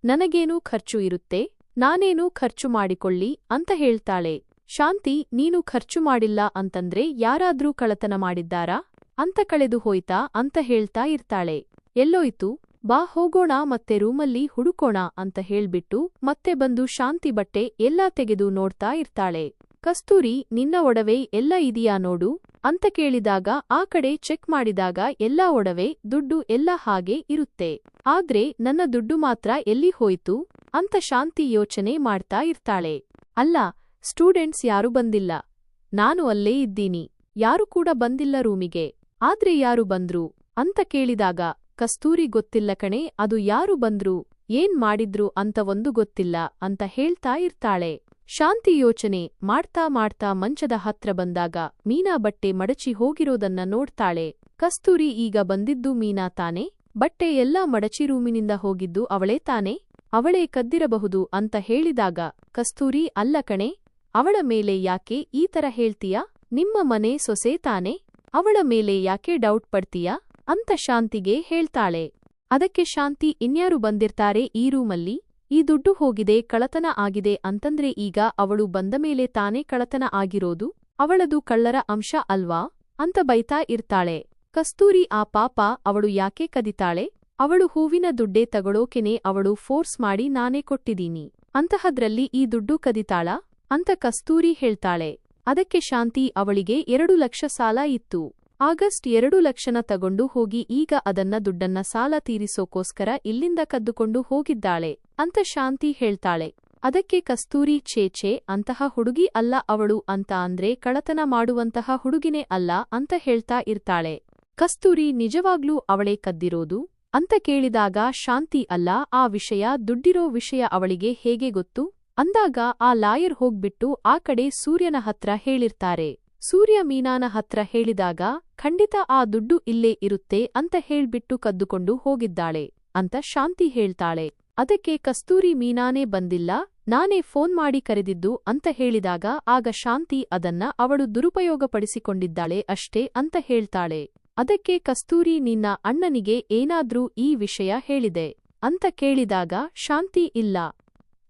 ನನಗೇನೂ ಖರ್ಚು ಇರುತ್ತೆ? ನಾನೇನೂ ಖರ್ಚು ಮಾಡಿಕೊಳ್ಳಿ ಅಂತ ಹೇಳ್ತಾಳೆ. ಶಾಂತಿ, ನೀನು ಖರ್ಚು ಮಾಡಿಲ್ಲ ಅಂತಂದ್ರೆ ಯಾರಾದ್ರೂ ಕಳತನ ಮಾಡಿದ್ದಾರಾ? ಅಂತ ಕಳೆದು ಹೋಯ್ತಾ, ಅಂತ ಹೇಳ್ತಾ ಇರ್ತಾಳೆ. ಎಲ್ಲೋಯ್ತು, ಬಾ ಹೋಗೋಣ ಮತ್ತೆ ರೂಮಲ್ಲಿ ಹುಡುಕೋಣ ಅಂತ ಹೇಳ್ಬಿಟ್ಟು ಮತ್ತೆ ಬಂದು ಶಾಂತಿ ಬಟ್ಟೆ ಎಲ್ಲಾ ತೆಗೆದು ನೋಡ್ತಾ ಇರ್ತಾಳೆ. ಕಸ್ತೂರಿ, ನಿನ್ನ ಒಡವೆ ಎಲ್ಲ ಇದೆಯಾ ನೋಡು? ಅಂತ ಕೇಳಿದಾಗ ಆ ಕಡೆ ಚೆಕ್ ಮಾಡಿದಾಗ ಎಲ್ಲಾ ಒಡವೆ, ದುಡ್ಡು ಎಲ್ಲ ಹಾಗೆ ಇರುತ್ತೆ. ಆದ್ರೆ ನನ್ನ ದುಡ್ಡು ಮಾತ್ರ ಎಲ್ಲಿ ಹೋಯ್ತು? ಅಂತ ಶಾಂತಿ ಯೋಚನೆ ಮಾಡ್ತಾ ಇರ್ತಾಳೆ. ಅಲ್ಲ ಸ್ಟೂಡೆಂಟ್ಸ್ ಯಾರು ಬಂದಿಲ್ಲ. ನಾನು ಅಲ್ಲೇ ಇದ್ದೀನಿ. ಯಾರು ಕೂಡ ಬಂದಿಲ್ಲ ರೂಮಿಗೆ. ಆದ್ರೆ ಯಾರು ಬಂದ್ರು? ಅಂತ ಕೇಳಿದಾಗ, ಕಸ್ತೂರಿ ಗೊತ್ತಿಲ್ಲ ಕಣೆ, ಅದು ಯಾರು ಬಂದ್ರು? ಏನ್ ಮಾಡಿದ್ರು ಅಂತ ಒಂದು ಗೊತ್ತಿಲ್ಲ ಅಂತ ಹೇಳ್ತಾ ಇರ್ತಾಳೆ. ಶಾಂತಿ ಯೋಚನೆ ಮಾಡ್ತಾ ಮಾಡ್ತಾ ಮಂಚದ ಹತ್ರ ಬಂದಾಗ, ಮೀನಾ ಬಟ್ಟೆ ಮಡಚಿ ಹೋಗಿರೋದನ್ನ ನೋಡ್ತಾಳೆ. ಕಸ್ತೂರಿ ಈಗ ಬಂದಿದ್ದು ಮೀನಾ ತಾನೆ? ಬಟ್ಟೆ ಎಲ್ಲಾ ಮಡಚಿ ರೂಮಿನಿಂದ ಹೋಗಿದ್ದು ಅವಳೇ ತಾನೆ? ಅವಳೇ ಕದ್ದಿರಬಹುದು ಅಂತ ಹೇಳಿದಾಗ, ಕಸ್ತೂರಿ ಅಲ್ಲ ಕಣೆ ಅವಳ ಮೇಲೆ ಯಾಕೆ ಈ ತರ ಹೇಳ್ತೀಯಾ? ನಿಮ್ಮ ಮನೆ ಸೊಸೆ ತಾನೆ? ಅವಳ ಮೇಲೆ ಯಾಕೆ ಡೌಟ್ ಪಡ್ತೀಯಾ? ಅಂತ ಶಾಂತಿಗೆ ಹೇಳ್ತಾಳೆ. ಅದಕ್ಕೆ ಶಾಂತಿ, ಇನ್ಯಾರು ಬಂದಿರ್ತಾರೆ ಈ ರೂಮಲ್ಲಿ? ಈ ದುಡ್ಡು ಹೋಗಿದೆ ಕಳತನ ಆಗಿದೆ ಅಂತಂದ್ರೆ ಈಗ ಅವಳು ಬಂದ ಮೇಲೆ ತಾನೇ ಕಳತನ ಆಗಿರೋದು? ಅವಳದು ಕಳ್ಳರ ಅಂಶ ಅಲ್ವಾ? ಅಂತ ಬೈತಾ ಇರ್ತಾಳೆ. ಕಸ್ತೂರಿ ಆ ಪಾಪ ಅವಳು ಯಾಕೆ ಕದಿತಾಳೆ? ಅವಳು ಹೂವಿನ ದುಡ್ಡೇ ತಗೊಳೋಕೆನೆ ಅವಳು ಫೋರ್ಸ್ ಮಾಡಿ ನಾನೇ ಕೊಟ್ಟಿದೀನಿ ಅಂತಹದ್ರಲ್ಲಿ ಈ ದುಡ್ಡು ಕದಿತಾಳ? ಅಂತ ಕಸ್ತೂರಿ ಹೇಳ್ತಾಳೆ. ಅದಕ್ಕೆ ಶಾಂತಿ ಅವಳಿಗೆ ಎರಡು ಲಕ್ಷ ಸಾಲ ಇತ್ತು. ಆಗಸ್ಟ್ ಎರಡು ಲಕ್ಷನ ತಗೊಂಡು ಹೋಗಿ ಈಗ ಅದನ್ನ ದುಡ್ಡನ್ನ ಸಾಲ ತೀರಿಸೋಕೋಸ್ಕರ ಇಲ್ಲಿಂದ ಕದ್ದುಕೊಂಡು ಹೋಗಿದ್ದಾಳೆ ಅಂತ ಶಾಂತಿ ಹೇಳ್ತಾಳೆ. ಅದಕ್ಕೆ ಕಸ್ತೂರಿ ಛೇಛೆ ಅಂತಹ ಹುಡುಗಿ ಅಲ್ಲ ಅವಳು ಅಂತ ಅಂದ್ರೆ ಕಳತನ ಮಾಡುವಂತಹ ಹುಡುಗಿನೇ ಅಲ್ಲ ಅಂತ ಹೇಳ್ತಾ ಇರ್ತಾಳೆ. ಕಸ್ತೂರಿ ನಿಜವಾಗ್ಲೂ ಅವಳೇ ಕದ್ದಿರೋದು? ಅಂತ ಕೇಳಿದಾಗ ಶಾಂತಿ ಅಲ್ಲ ಆ ವಿಷಯ ದುಡ್ಡಿರೋ ವಿಷಯ ಅವಳಿಗೆ ಹೇಗೆ ಗೊತ್ತು? ಅಂದಾಗ ಆ ಲಾಯರ್ ಹೋಗ್ಬಿಟ್ಟು ಆ ಕಡೆ ಸೂರ್ಯನ ಹತ್ರ ಹೇಳಿರ್ತಾರೆ. ಸೂರ್ಯ ಮೀನಾನ ಹತ್ರ ಹೇಳಿದಾಗ, ಖಂಡಿತ ಆ ದುಡ್ಡು ಇಲ್ಲೇ ಇರುತ್ತೆ ಅಂತ ಹೇಳ್ಬಿಟ್ಟು ಕದ್ದುಕೊಂಡು ಹೋಗಿದ್ದಾಳೆ ಅಂತ ಶಾಂತಿ ಹೇಳ್ತಾಳೆ. ಅದಕ್ಕೆ ಕಸ್ತೂರಿ ಮೀನಾನೇ ಬಂದಿಲ್ಲ, ನಾನೇ ಫೋನ್ ಮಾಡಿ ಕರೆದಿದ್ದು ಅಂತ ಹೇಳಿದಾಗ ಆಗ ಶಾಂತಿ ಅದನ್ನ ಅವಳು ದುರುಪಯೋಗಪಡಿಸಿಕೊಂಡಿದ್ದಾಳೆ ಅಷ್ಟೇ ಅಂತ ಹೇಳ್ತಾಳೆ. ಅದಕ್ಕೆ ಕಸ್ತೂರಿ ನಿನ್ನ ಅಣ್ಣನಿಗೆ ಏನಾದ್ರೂ ಈ ವಿಷಯ ಹೇಳಿದೆ ಅಂತ ಕೇಳಿದಾಗ ಶಾಂತಿ ಇಲ್ಲ.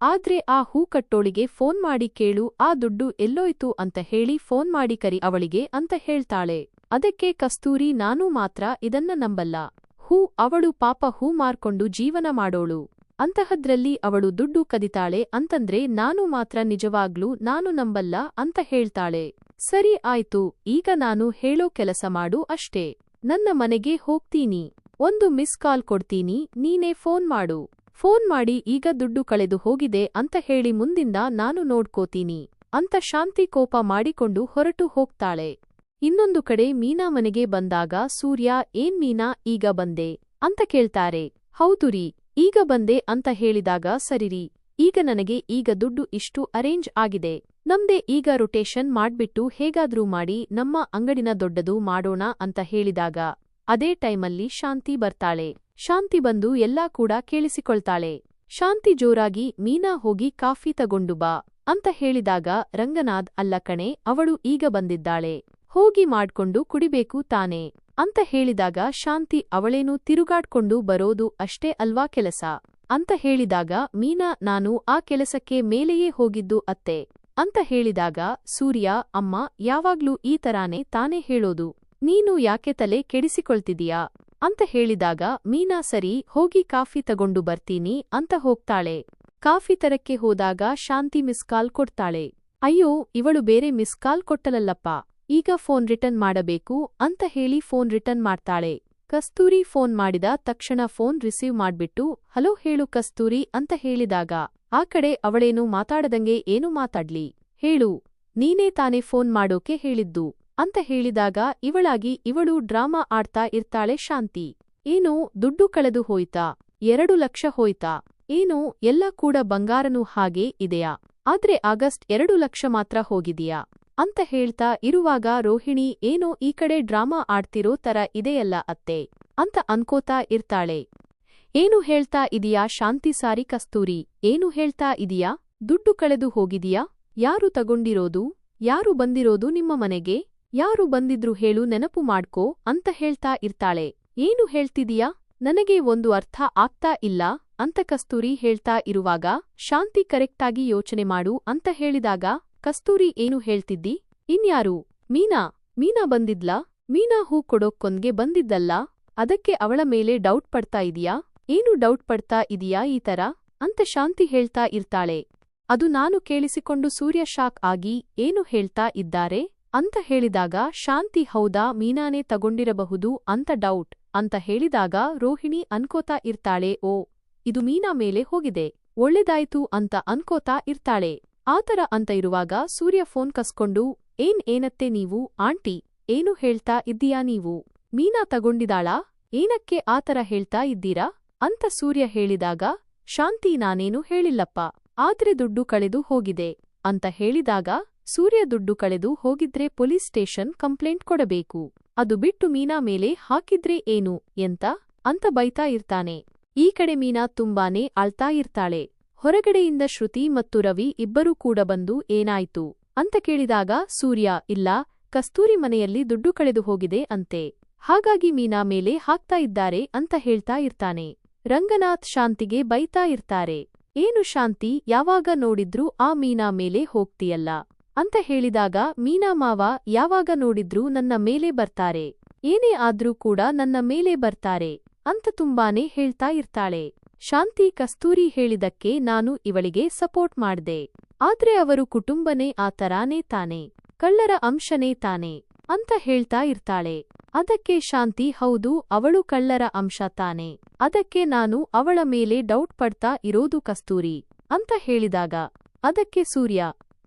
ಆದ್ರೆ ಆ ಹೂಕಟ್ಟೋಳಿಗೆ ಫೋನ್ ಮಾಡಿ ಕೇಳು, ಆ ದುಡ್ಡು ಎಲ್ಲೋಯ್ತು ಅಂತ ಹೇಳಿ ಫೋನ್ ಮಾಡಿ ಕರಿ ಅವಳಿಗೆ ಅಂತ ಹೇಳ್ತಾಳೆ. ಅದಕ್ಕೆ ಕಸ್ತೂರಿ ನಾನೂ ಮಾತ್ರ ಇದನ್ನ ನಂಬಲ್ಲ. ಹೂ, ಅವಳು ಪಾಪ ಹೂ ಮಾರ್ಕೊಂಡು ಜೀವನ ಮಾಡೋಳು. ಅಂತಹದ್ರಲ್ಲಿ ಅವಳು ದುಡ್ಡು ಕದಿತಾಳೆ ಅಂತಂದ್ರೆ ನಾನು ಮಾತ್ರ ನಿಜವಾಗ್ಲೂ ನಾನು ನಂಬಲ್ಲ ಅಂತ ಹೇಳ್ತಾಳೆ. ಸರಿ, ಆಯ್ತು, ಈಗ ನಾನು ಹೇಳೋ ಕೆಲಸ ಮಾಡು ಅಷ್ಟೇ. ನನ್ನ ಮನೆಗೆ ಹೋಗ್ತೀನಿ. ಒಂದು ಮಿಸ್ ಕಾಲ್ ಕೊಡ್ತೀನಿ, ನೀನೇ ಫೋನ್ ಮಾಡು. ಫೋನ್ ಮಾಡಿ ಈಗ ದುಡ್ಡು ಕಳೆದು ಹೋಗಿದೆ ಅಂತ ಹೇಳಿ ಮುಂದಿಂದ ನಾನು ನೋಡ್ಕೋತೀನಿ ಅಂತ ಶಾಂತಿ ಕೋಪ ಮಾಡಿಕೊಂಡು ಹೊರಟು ಹೋಗ್ತಾಳೆ. ಇನ್ನೊಂದು ಕಡೆ ಮೀನಾ ಮನೆಗೆ ಬಂದಾಗ ಸೂರ್ಯ, ಏನ್ ಮೀನಾ, ಈಗ ಬಂದೆ? ಅಂತ ಕೇಳ್ತಾರೆ. ಹೌದು ರೀ, ಈಗ ಬಂದೆ ಅಂತ ಹೇಳಿದಾಗ ಸರಿರಿ ಈಗ ನನಗೆ ಈಗ ದುಡ್ಡು ಇಷ್ಟು ಅರೇಂಜ್ ಆಗಿದೆ. ನಮ್ದೆ ಈಗ ರೊಟೇಷನ್ ಮಾಡ್ಬಿಟ್ಟು ಹೇಗಾದ್ರೂ ಮಾಡಿ ನಮ್ಮ ಅಂಗಡಿನ ದೊಡ್ಡದು ಮಾಡೋಣ ಅಂತ ಹೇಳಿದಾಗ ಅದೇ ಟೈಮಲ್ಲಿ ಶಾಂತಿ ಬರ್ತಾಳೆ. ಶಾಂತಿ ಬಂದು ಎಲ್ಲಾ ಕೂಡ ಕೇಳಿಸಿಕೊಳ್ತಾಳೆ. ಶಾಂತಿ ಜೋರಾಗಿ, ಮೀನಾ ಹೋಗಿ ಕಾಫಿ ತಗೊಂಡು ಬಾ ಅಂತ ಹೇಳಿದಾಗ ರಂಗನಾಥ್, ಅಲ್ಲ ಕಣೆ, ಅವಳು ಈಗ ಬಂದಿದ್ದಾಳೆ. ಹೋಗಿ ಮಾಡ್ಕೊಂಡು ಕುಡಿಬೇಕು ತಾನೆ ಅಂತ ಹೇಳಿದಾಗ ಶಾಂತಿ, ಅವಳೇನು ತಿರುಗಾಡ್ಕೊಂಡು ಬರೋದು ಅಷ್ಟೇ ಅಲ್ವಾ ಕೆಲಸ ಅಂತ ಹೇಳಿದಾಗ, ಮೀನಾ, ನಾನು ಆ ಕೆಲಸಕ್ಕೆ ಮೇಲೆಯೇ ಹೋಗಿದ್ದು ಅತ್ತೆ ಅಂತ ಹೇಳಿದಾಗ, ಸೂರ್ಯ, ಅಮ್ಮ, ಯಾವಾಗ್ಲೂ ಈ ತರಾನೇ ತಾನೇ ಹೇಳೋದು. ನೀನು ಯಾಕೆ ತಲೆ ಕೆಡಿಸಿಕೊಳ್ತಿದೀಯಾ? ಅಂತ ಹೇಳಿದಾಗ, ಮೀನಾ, ಸರಿ, ಹೋಗಿ ಕಾಫಿ ತಗೊಂಡು ಬರ್ತೀನಿ ಅಂತ ಹೋಗ್ತಾಳೆ. ಕಾಫಿ ತರಕ್ಕೆ ಹೋದಾಗ ಶಾಂತಿ ಮಿಸ್ ಕಾಲ್ ಕೊಡ್ತಾಳೆ. ಅಯ್ಯೋ, ಇವಳು ಬೇರೆ ಮಿಸ್ ಕಾಲ್ ಕೊಟ್ಟಲಲ್ಲಪ್ಪ, ಈಗ ಫೋನ್ ರಿಟರ್ನ್ ಮಾಡಬೇಕು ಅಂತ ಹೇಳಿ ಫೋನ್ ರಿಟರ್ನ್ ಮಾಡ್ತಾಳೆ. ಕಸ್ತೂರಿ ಫೋನ್ ಮಾಡಿದ ತಕ್ಷಣ ಫೋನ್ ರಿಸೀವ್ ಮಾಡ್ಬಿಟ್ಟು, ಹಲೋ, ಹೇಳು ಕಸ್ತೂರಿ ಅಂತ ಹೇಳಿದಾಗ, ಆ ಕಡೆ ಅವಳೇನು ಮಾತಾಡದಂಗೆ ಏನು ಮಾತಾಡ್ಲಿ? ಹೇಳು, ನೀನೇ ತಾನೇ ಫೋನ್ ಮಾಡೋಕೆ ಹೇಳಿದ್ದು. ಅಂತ ಹೇಳಿದಾಗ ಇವಳಾಗಿ ಇವಳು ಡ್ರಾಮಾ ಆಡ್ತಾ ಇರ್ತಾಳೆ ಶಾಂತಿ. ಏನು ದುಡ್ಡು ಕಳೆದು ಹೋಯ್ತಾ? ಎರಡು ಲಕ್ಷ ಹೋಯ್ತಾ? ಏನು ಎಲ್ಲ ಕೂಡ ಬಂಗಾರನೂ ಹಾಗೇ ಇದೆಯಾ? ಆದ್ರೆ ಆಗಸ್ಟ್ ಎರಡು ಲಕ್ಷ ಮಾತ್ರ ಹೋಗಿದೆಯಾ? ಅಂತ ಹೇಳ್ತಾ ಇರುವಾಗ ರೋಹಿಣಿ, ಏನೋ ಈ ಕಡೆ ಡ್ರಾಮಾ ಆಡ್ತಿರೋ ತರ ಇದೆಯಲ್ಲ ಅತ್ತೆ ಅಂತ ಅನ್ಕೋತಾ ಇರ್ತಾಳೆ. ಏನು ಹೇಳ್ತಾ ಇದೀಯಾ ಶಾಂತಿ ಸಾರಿ ಕಸ್ತೂರಿ? ಏನು ಹೇಳ್ತಾ ಇದೀಯಾ? ದುಡ್ಡು ಕಳೆದು ಹೋಗಿದೀಯಾ? ಯಾರು ತಗೊಂಡಿರೋದು? ಯಾರು ಬಂದಿರೋದು ನಿಮ್ಮ ಮನೆಗೆ? ಯಾರು ಬಂದಿದ್ರು ಹೇಳು, ನೆನಪು ಮಾಡ್ಕೋ ಅಂತ ಹೇಳ್ತಾ ಇರ್ತಾಳೆ. ಏನು ಹೇಳ್ತಿದೀಯಾ? ನನಗೆ ಒಂದು ಅರ್ಥ ಆಗ್ತಾ ಇಲ್ಲ ಅಂತ ಕಸ್ತೂರಿ ಹೇಳ್ತಾ ಇರುವಾಗ, ಶಾಂತಿ ಕರೆಕ್ಟಾಗಿ ಯೋಚನೆ ಮಾಡು ಅಂತ ಹೇಳಿದಾಗ, ಕಸ್ತೂರಿ ಏನು ಹೇಳ್ತಿದ್ದಿ? ಇನ್ಯಾರು? ಮೀನಾ? ಮೀನಾ ಬಂದಿದ್ಲಾ? ಮೀನಾ ಹೂ ಕೊಡೋಕ್ಕೊಂದ್ಗೆ ಬಂದಿದ್ದಲ್ಲ? ಅದಕ್ಕೆ ಅವಳ ಮೇಲೆ ಡೌಟ್ ಪಡ್ತಾ ಇದೀಯಾ? ಏನು ಡೌಟ್ ಪಡ್ತಾ ಇದೀಯಾ ಈ ತರ? ಅಂತ ಶಾಂತಿ ಹೇಳ್ತಾ ಇರ್ತಾಳೆ. ಅದು ನಾನು ಕೇಳಿಸಿಕೊಂಡು ಸೂರ್ಯ ಶಾಕ್ ಆಗಿ, ಏನು ಹೇಳ್ತಾ ಇದ್ದಾರೆ? ಅಂತ ಹೇಳಿದಾಗ, ಶಾಂತಿ ಹೌದಾ? ಮೀನಾನೇ ತಗೊಂಡಿರಬಹುದು? ಅಂತ ಡೌಟ್ ಅಂತ ಹೇಳಿದಾಗ, ರೋಹಿಣಿ ಅನ್ಕೋತಾ ಇರ್ತಾಳೆ, ಓ, ಇದು ಮೀನಾ ಮೇಲೆ ಹೋಗಿದೆ. ಒಳ್ಳೆದಾಯ್ತು ಅಂತ ಅನ್ಕೋತಾ ಇರ್ತಾಳೆ. ಆತರ ಅಂತ ಇರುವಾಗ ಸೂರ್ಯ ಫೋನ್ ಕಸ್ಕೊಂಡು, ಏನ್ ಏನತ್ತೆ ನೀವು? ಆಂಟಿ, ಏನು ಹೇಳ್ತಾ ಇದ್ದೀಯಾ ನೀವು? ಮೀನಾ ತಗೊಂಡಿದಾಳಾ? ಏನಕ್ಕೆ ಆತರ ಹೇಳ್ತಾ ಇದ್ದೀರಾ ಅಂತ ಸೂರ್ಯ ಹೇಳಿದಾಗ, ಶಾಂತಿ ನಾನೇನು ಹೇಳಿಲ್ಲಪ್ಪ. ಆದ್ರೆ ದುಡ್ಡು ಕಳೆದು ಹೋಗಿದೆ ಅಂತ ಹೇಳಿದಾಗ ಸೂರ್ಯ ದುಡ್ಡು ಕಳೆದು ಹೋಗಿದ್ರೆ ಪೊಲೀಸ್ ಸ್ಟೇಷನ್ ಕಂಪ್ಲೇಂಟ್ ಕೊಡಬೇಕು. ಅದು ಬಿಟ್ಟು ಮೀನಾ ಮೇಲೆ ಹಾಕಿದ್ರೆ ಏನು ಎಂತ? ಅಂತ ಬೈತಾ ಇರ್ತಾನೆ. ಈ ಕಡೆ ಮೀನಾ ತುಂಬಾನೇ ಅಳ್ತಾ ಇರ್ತಾಳೆ. ಹೊರಗಡೆಯಿಂದ ಶ್ರುತಿ ಮತ್ತು ರವಿ ಇಬ್ಬರೂ ಕೂಡ ಬಂದು ಏನಾಯ್ತು? ಅಂತ ಕೇಳಿದಾಗ, ಸೂರ್ಯ, ಇಲ್ಲ, ಕಸ್ತೂರಿ ಮನೆಯಲ್ಲಿ ದುಡ್ಡು ಕಳೆದು ಹೋಗಿದೆ ಅಂತೆ. ಹಾಗಾಗಿ ಮೀನಾ ಮೇಲೆ ಹಾಕ್ತಾ ಇದ್ದಾರೆ ಅಂತ ಹೇಳ್ತಾ ಇರ್ತಾನೆ. ರಂಗನಾಥ್ ಶಾಂತಿಗೆ ಬೈತಾ ಇರ್ತಾರೆ. ಏನು ಶಾಂತಿ, ಯಾವಾಗ ನೋಡಿದ್ರೂ ಆ ಮೀನಾ ಮೇಲೆ ಹೋಗ್ತೀಯಲ್ಲ. ಅಂತ ಹೇಳಿದಾಗ ಮೀನಾ ಮಾವ, ಯಾವಾಗ ನೋಡಿದ್ರೂ ನನ್ನ ಮೇಲೆ ಬರ್ತಾರೆ. ಏನೇ ಆದ್ರೂ ಕೂಡ ನನ್ನ ಮೇಲೆ ಬರ್ತಾರೆ ಅಂತ ತುಂಬಾನೇ ಹೇಳ್ತಾ ಇರ್ತಾಳೆ. ಶಾಂತಿ ಕಸ್ತೂರಿ ಹೇಳಿದಕ್ಕೆ ನಾನು ಇವಳಿಗೆ ಸಪೋರ್ಟ್ ಮಾಡ್ದೆ. ಆದ್ರೆ ಅವರು ಕುಟುಂಬನೇ ಆ ತರಾನೇ ತಾನೆ, ಕಳ್ಳರ ಅಂಶನೇ ತಾನೆ ಅಂತ ಹೇಳ್ತಾ ಇರ್ತಾಳೆ. ಅದಕ್ಕೆ ಶಾಂತಿ, ಹೌದು, ಅವಳು ಕಳ್ಳರ ಅಂಶ ತಾನೆ. ಅದಕ್ಕೆ ನಾನು ಅವಳ ಮೇಲೆ ಡೌಟ್ ಪಡ್ತಾ ಇರೋದು ಕಸ್ತೂರಿ ಅಂತ ಹೇಳಿದಾಗ, ಅದಕ್ಕೆ ಸೂರ್ಯ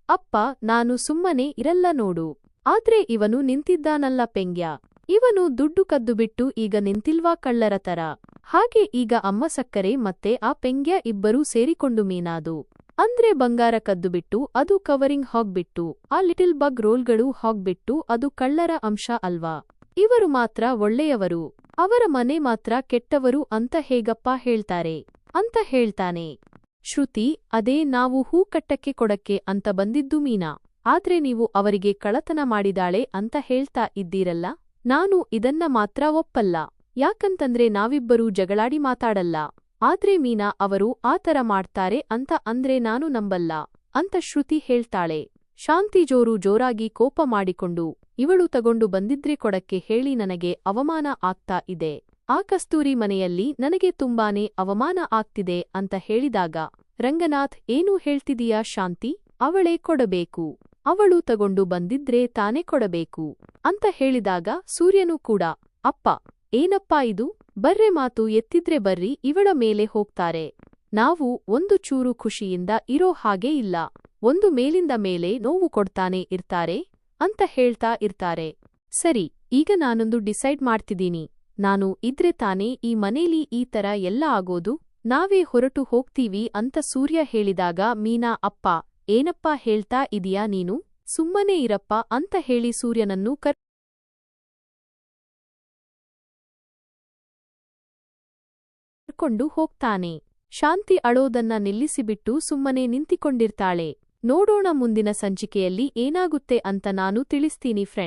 ಅಪ್ಪ, ನಾನು ಸುಮ್ಮನೆ ಇರಲ್ಲ ನೋಡು. ಆದ್ರೆ ಇವನು ನಿಂತಿದ್ದಾನಲ್ಲ ಪೆಂಗ್ಯ. ಇವನು ದುಡ್ಡು ಕದ್ದು ಬಿಟ್ಟು ಈಗ ನಿಂತಿಲ್ವಾ ಕಳ್ಳರ ತರ. ಹಾಗೆ ಈಗ ಅಮ್ಮ ಸಕ್ಕರೆ ಮತ್ತೆ ಆ ಪೆಂಗ್ಯ ಇಬ್ಬರೂ ಸೇರಿಕೊಂಡು ಮೀನಾದು. ಅಂದ್ರೆ ಬಂಗಾರ ಕದ್ದುಬಿಟ್ಟು ಅದು ಕವರಿಂಗ್ ಹಾಗ್ಬಿಟ್ಟು, ಆ ಲಿಟಿಲ್ ಬಗ್ ರೋಲ್ಗಳು ಹಾಗ್ಬಿಟ್ಟು ಅದು ಕಳ್ಳರ ಅಂಶ ಅಲ್ವಾ. ಇವರು ಮಾತ್ರ ಒಳ್ಳೆಯವರು. ಅವರ ಮನೆ ಮಾತ್ರ ಕೆಟ್ಟವರು ಅಂತ ಹೇಗಪ್ಪ ಹೇಳ್ತಾರೆ? ಅಂತ ಹೇಳ್ತಾನೆ. ಶ್ರುತಿ, ಅದೇ ನಾವು ಹೂ ಕಟ್ಟಕ್ಕೆ ಕೊಡಕ್ಕೆ ಅಂತ ಬಂದಿದ್ದು ಮೀನಾ. ಆದ್ರೆ ನೀವು ಅವರಿಗೆ ಕಳತನ ಮಾಡಿದಾಳೆ ಅಂತ ಹೇಳ್ತಾ ಇದ್ದೀರಲ್ಲ? ನಾನು ಇದನ್ನ ಮಾತ್ರ ಒಪ್ಪಲ್ಲ. ಯಾಕಂತಂದ್ರೆ ನಾವಿಬ್ಬರೂ ಜಗಳಾಡಿ ಮಾತಾಡಲ್ಲ. ಆದ್ರೆ ಮೀನಾ ಅವರು ಆ ಥರ ಮಾಡ್ತಾರೆ ಅಂತ ಅಂದ್ರೆ ನಾನು ನಂಬಲ್ಲ ಅಂತ ಶ್ರುತಿ ಹೇಳ್ತಾಳೆ. ಶಾಂತಿ ಜೋರು ಜೋರಾಗಿ ಕೋಪ ಮಾಡಿಕೊಂಡು, ಇವಳು ತಗೊಂಡು ಬಂದಿದ್ರೆ ಕೊಡಕ್ಕೆ ಹೇಳಿ ನನಗೆ ಅವಮಾನ ಆಗ್ತಾ ಇದೆ. ಆ ಕಸ್ತೂರಿ ಮನೆಯಲ್ಲಿ ನನಗೆ ತುಂಬಾನೇ ಅವಮಾನ ಆಗ್ತಿದೆ ಅಂತ ಹೇಳಿದಾಗ, ರಂಗನಾಥ್, ಏನೂ ಹೇಳ್ತಿದೀಯಾ ಶಾಂತಿ? ಅವಳೇ ಕೊಡಬೇಕು. ಅವಳು ತಗೊಂಡು ಬಂದಿದ್ರೆ ತಾನೇ ಕೊಡಬೇಕು. ಅಂತ ಹೇಳಿದಾಗ ಸೂರ್ಯನೂ ಕೂಡ, ಅಪ್ಪ, ಏನಪ್ಪಾ ಇದು? ಬರ್ರೆ ಮಾತು ಎತ್ತಿದ್ರೆ ಬರ್ರಿ, ಇವಳ ಮೇಲೆ ಹೋಗ್ತಾರೆ. ನಾವು ಒಂದು ಚೂರು ಖುಷಿಯಿಂದ ಇರೋ ಹಾಗೆ ಇಲ್ಲ. ಒಂದು ಮೇಲಿಂದ ಮೇಲೆ ನೋವು ಕೊಡ್ತಾನೆ ಇರ್ತಾರೆ ಅಂತ ಹೇಳ್ತಾ ಇರ್ತಾರೆ. ಸರಿ, ಈಗ ನಾನೊಂದು ಡಿಸೈಡ್ ಮಾಡ್ತಿದ್ದೀನಿ. ನಾನು ಇದ್ರೆ ತಾನೇ ಈ ಮನೇಲಿ ಈ ತರ ಎಲ್ಲ ಆಗೋದು? ನಾವೇ ಹೊರಟು ಹೋಗ್ತೀವಿ ಅಂತ ಸೂರ್ಯ ಹೇಳಿದಾಗ ಮೀನಾ, ಅಪ್ಪ, ಏನಪ್ಪಾ ಹೇಳ್ತಾ ಇದೀಯಾ ನೀನು? ಸುಮ್ಮನೆ ಇರಪ್ಪ ಅಂತ ಹೇಳಿ ಸೂರ್ಯನನ್ನು ಕರ್, ಕರ್ಕೊಂಡು ಹೋಗ್ತಾನೆ. ಶಾಂತಿ ಅಳೋದನ್ನ ನಿಲ್ಲಿಸಿಬಿಟ್ಟು ಸುಮ್ಮನೆ ನಿಂತಿಕೊಂಡಿರ್ತಾಳೆ. ನೋಡೋಣ ಮುಂದಿನ ಸಂಚಿಕೆಯಲ್ಲಿ ಏನಾಗುತ್ತೆ ಅಂತ ನಾನು ತಿಳಿಸ್ತೀನಿ ಫ್ರೆಂಡ್.